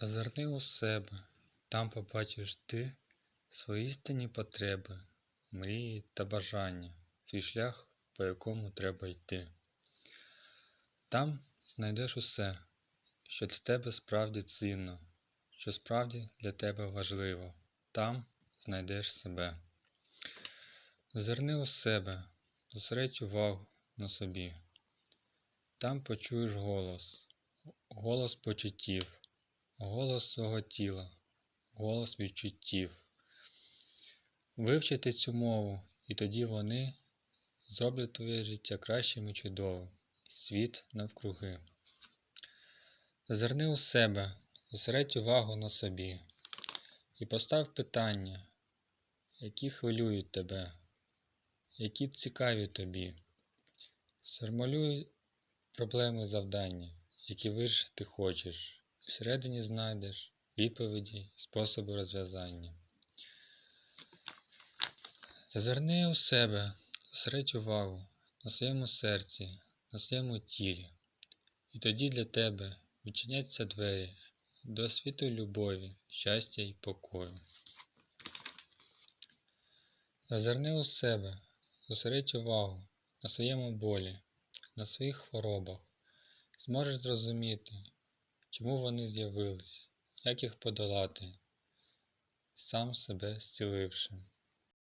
Зазирни у себе, там побачиш ти свої істинні потреби, мрії та бажання, свій шлях, по якому треба йти. Там знайдеш усе, що для тебе справді цінно, що справді для тебе важливо. Там знайдеш себе. Зазирни у себе, зосередь увагу на собі. Там почуєш голос, голос почуттів, голос свого тіла, голос відчуттів. Вивчити цю мову, і тоді вони зроблять твоє життя кращим і чудовим, світ навкруги. Зазирни у себе, зосередь увагу на собі і постав питання, які хвилюють тебе, які цікаві тобі. Сформулюй проблеми завдання, які вирішити хочеш, всередині знайдеш відповіді способи розв'язання. Зазирни у себе, зосередь увагу на своєму серці, на своєму тілі, і тоді для тебе відчиняться двері до світу любові, щастя і покою. Зазирни у себе, зосередь увагу на своєму болі, на своїх хворобах, зможеш зрозуміти, чому вони з'явились, як їх подолати, сам себе зціливши.